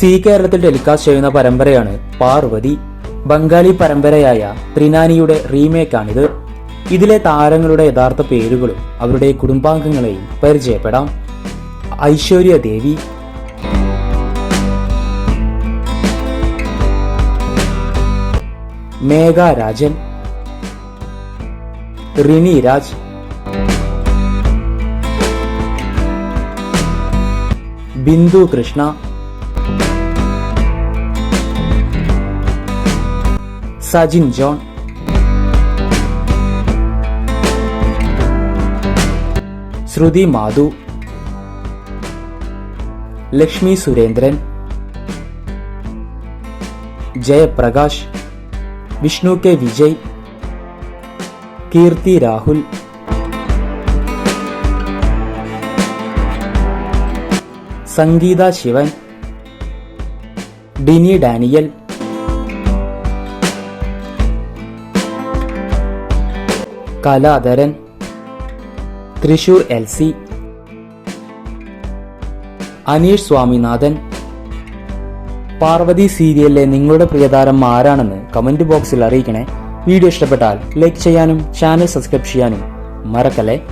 C കേരളത്തിൽ telecast ചെയ്യുന്ന പരമ്പരയാണ് പാർവതി. ബംഗാളി പരമ്പരയായ ത്രിനാനിയുടെ റീമേക്കാണിത്. ഇതിലെ താരങ്ങളുടെ യഥാർത്ഥ പേരുകളും അവരുടെ കുടുംബാംഗങ്ങളെയും പരിചയപ്പെടാം. Aishwarya Devi. Megha Rajan. Rini Raj. Bindu Krishna. Sajin John Shruti Madhu Lakshmi Surendran Jayaprakash Vishnu K Vijay Keerthi Rahul Sangeetha Shivan Dini Daniel Kaladharan. Thrissur L C. Aneesh Swaminathan. Parvathi സീരിയലിലെ നിങ്ങളുടെ പ്രിയതാരം ആരാണെന്ന് comment ബോക്സിൽ അറിയിക്കണേ. Video ഇഷ്ടപ്പെട്ടാൽ like ചെയ്യാനും channel subscribe ചെയ്യാനും മറക്കല്ലേ?